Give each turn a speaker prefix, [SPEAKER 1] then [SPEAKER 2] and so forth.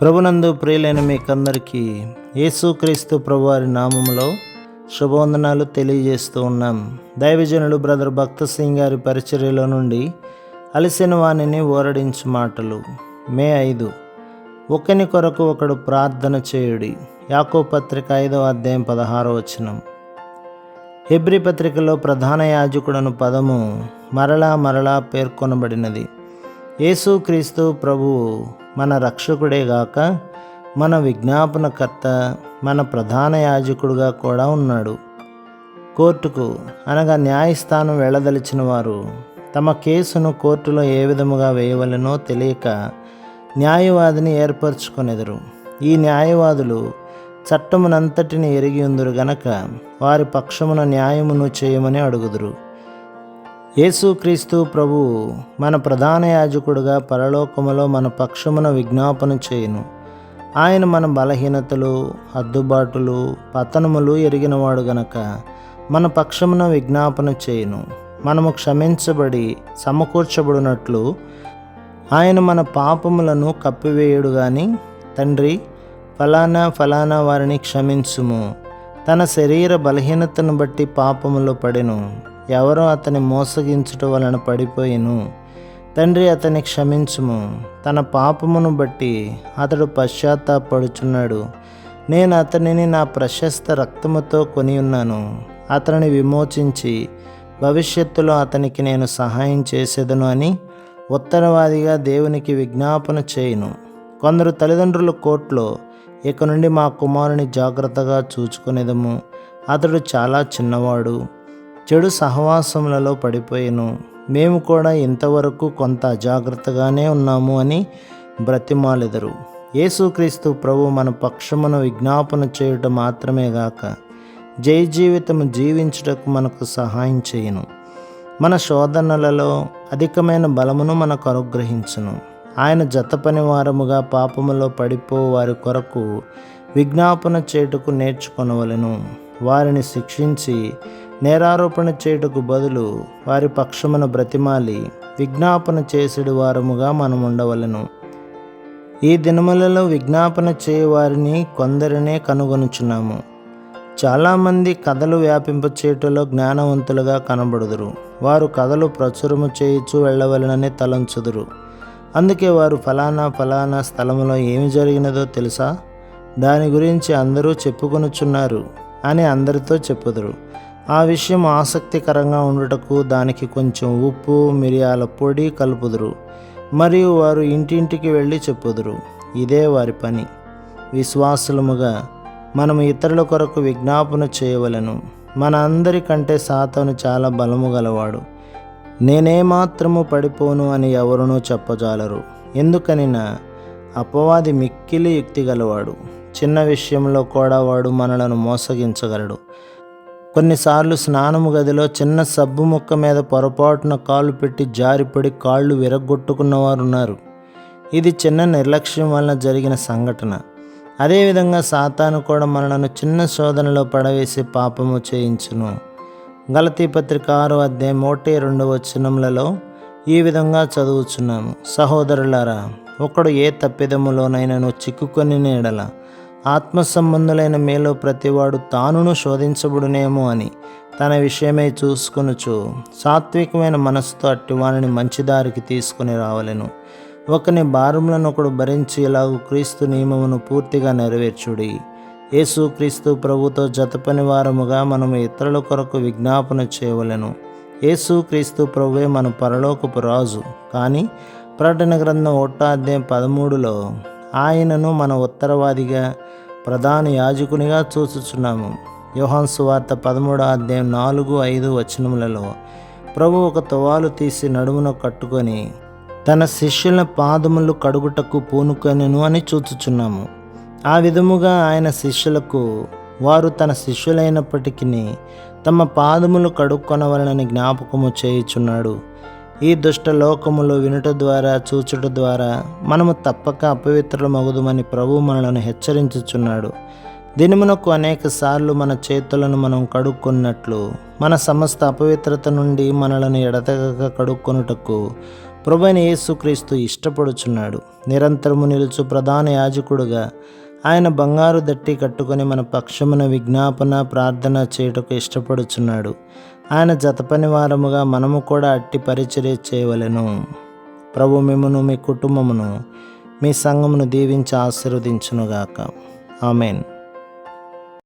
[SPEAKER 1] ప్రభునందు ప్రియులైన మీకందరికీ యేసుక్రీస్తు ప్రభువారి నామములో శుభవందనాలు తెలియజేస్తూ ఉన్నాం. దైవజనుడు బ్రదర్ భక్త సింగ్ గారి పరిచర్యలో నుండి అలసిన వాణిని ఓరడించు మాటలు. మే ఐదు. ఒకని కొరకు ఒకడు ప్రార్థన చేయుడి. యాకో పత్రిక ఐదవ అధ్యాయం పదహారో వచనం. హెబ్రి పత్రికలో ప్రధాన యాజకుడను పదము మరలా మరలా పేర్కొనబడినది. యేసుక్రీస్తు ప్రభువు మన రక్షకుడే గాక మన విజ్ఞాపనకర్త మన ప్రధాన యాజకుడుగా కూడా ఉన్నాడు. కోర్టుకు అనగా న్యాయస్థానం వెళ్ళదలిచిన వారు తమ కేసును కోర్టులో ఏ విధముగా వేయవలెనో తెలియక న్యాయవాదిని ఏర్పరచుకొనెదరు. ఈ న్యాయవాదులు చట్టమునంతటిని ఎరిగి ఉందరు గనక వారి పక్షమున న్యాయమును చేయమని అడుగుదురు. యేసుక్రీస్తు ప్రభు మన ప్రధాన యాజకుడుగా పరలోకములో మన పక్షమున విజ్ఞాపన చేయును. ఆయన మన బలహీనతలు అద్దుబాటులు పతనములు ఎరిగినవాడు గనక మన పక్షమున విజ్ఞాపన చేయును. మనము క్షమించబడి సమకూర్చబడినట్లు ఆయన మన పాపములను కప్పివేయుడు కానీ తండ్రి ఫలానా ఫలానా వారిని క్షమించుము. తన శరీర బలహీనతను బట్టి పాపములో పడెను. ఎవరో అతని మోసగించుట వలన పడిపోయిను. తండ్రి అతని క్షమించుము. తన పాపమును బట్టి అతడు పశ్చాత్తాపడుచున్నాడు. నేను అతనిని నా ప్రశస్త రక్తముతో కొని ఉన్నాను అతనిని విమోచించి భవిష్యత్తులో అతనికి నేను సహాయం చేసేదను అని ఉత్తరవాదిగా దేవునికి విజ్ఞాపన చేయును. కొందరు తల్లిదండ్రుల కోర్టులో ఇక నుండి మా కుమారుని జాగ్రత్తగా చూచుకునేదము. అతడు చాలా చిన్నవాడు. చెడు సహవాసములలో పడిపోయాను. మేము కూడా ఇంతవరకు కొంత అజాగ్రత్తగానే ఉన్నాము అని బ్రతిమాలెదరు. యేసుక్రీస్తు ప్రభు మన పక్షమును విజ్ఞాపన చేయుట మాత్రమే గాక జై జీవితము జీవించుటకు మనకు సహాయం చేయను. మన శోధనలలో అధికమైన బలమును మనకు అనుగ్రహించును. ఆయన జతపని వారముగా పాపములో పడిపో వారి కొరకు విజ్ఞాపన చేయుటకు నేర్చుకొనవలెను. వారిని శిక్షించి నేరారోపణ చేయుటకు బదులు వారి పక్షమున బ్రతిమాలి విజ్ఞాపన చేసేడు వారముగా మనం ఉండవలెను ఈ దినములలో విజ్ఞాపన చేయవారిని కొందరినే కనుగొనుచున్నాము. చాలామంది కథలు వ్యాపింపచేయటంలో జ్ఞానవంతులుగా కనబడుదురు. వారు కథలు ప్రచురము చేయుచు వెళ్ళవలనని తలంచుదురు. అందుకే వారు ఫలానా ఫలానా స్థలములో ఏమి జరిగినదో తెలుసా? దాని గురించి అందరూ చెప్పుకొనుచున్నారు అని అందరితో చెప్పుదురు. ఆ విషయం ఆసక్తికరంగా ఉండుటకు దానికి కొంచెం ఉప్పు మిరియాల పొడి కలుపుదురు. మరియు వారు ఇంటింటికి వెళ్ళి చెప్పుదురు. ఇదే వారి పని. విశ్వాసులముగా మనము ఇతరుల కొరకు విజ్ఞాపన చేయవలను. మన అందరికంటే సాతను చాలా బలము గలవాడు. నేనేమాత్రము పడిపోను అని ఎవరునూ చెప్పజాలరు. ఎందుకనినా అపవాది మిక్కిలి యుక్తి గలవాడు. చిన్న విషయంలో కూడా వాడు మనలను మోసగించగలడు. కొన్నిసార్లు స్నానము గదిలో చిన్న సబ్బు ముక్క మీద పొరపాటున కాళ్ళు పెట్టి జారిపడి కాళ్ళు విరగొట్టుకున్నవారున్నారు ఇది చిన్న నిర్లక్ష్యం వలన జరిగిన సంఘటన. అదేవిధంగా సాతాను కూడా మనలను చిన్న శోధనలో పడవేసి పాపము చేయించును. గలతీ పత్రిక ఆరో అధ్యాయం ఒకటి రెండు వచనములలో ఈ విధంగా చదువుచున్నాము. సహోదరులారా ఒకడు ఏ తప్పిదములోనైనాను చిక్కుకొని నీడల ఆత్మ సంబంధులైన మేలో ప్రతివాడు తానును శోధించబడునేమో అని తన విషయమై చూసుకొనుచు సాత్వికమైన మనసుతో అట్టి వారిని మంచిదారికి తీసుకుని రావలెను. ఒకని భారములను ఒకడు భరించి ఇలాగూ క్రీస్తు నియమమును పూర్తిగా నెరవేర్చుడి. యేసుక్రీస్తు ప్రభుతో జతపని వారముగా మనము ఇతరుల కొరకు విజ్ఞాపన చేయవలెను. యేసుక్రీస్తు ప్రభువే మన పరలోకపు రాజు. కానీ ప్రకటన గ్రంథం ఒట్టాధ్యాయం అధ్యాయం పదమూడులో ఆయనను మన ఉత్తరవాదిగా ప్రధాన యాజకునిగా చూచుచున్నాము. యోహాన్ సువార్త పదమూడో అధ్యాయం నాలుగు ఐదు వచనములలో ప్రభు ఒక తువాలు తీసి నడుమున కట్టుకొని తన శిష్యుల పాదములు కడుగుటకు పూనుకొనెను అని చూచుచున్నాము. ఆ విధముగా ఆయన శిష్యులకు వారు తన శిష్యులైనప్పటికీ తమ పాదములు కడుక్కొనవలనని జ్ఞాపకము చేయుచున్నాడు. ఈ దుష్ట లోకములో వినుట ద్వారా చూచుట ద్వారా మనము తప్పక అపవిత్రులమగుదుమని ప్రభు మనలను హెచ్చరించుచున్నాడు. దినమునకు అనేక సార్లు మన చేతులను మనం కడుక్కున్నట్లు మన సమస్త అపవిత్రత నుండి మనలను ఎడతగక కడుక్కొనుటకు ప్రభైన యేసుక్రీస్తు ఇష్టపడుచున్నాడు. నిరంతరము నిలుచు ప్రధాన యాజకుడుగా ఆయన బంగారు దట్టి కట్టుకొని మన పక్షమున విజ్ఞాపన ప్రార్థన చేయుటకు ఇష్టపడుచున్నాడు. ఆయన జతపని వారముగా మనము కూడా అట్టి పరిచర్య చేయవలెను. ప్రభు మిమ్మును మీ కుటుంబమును మీ సంఘమును దీవించి ఆశీర్వదించునుగాక. ఆమెన్.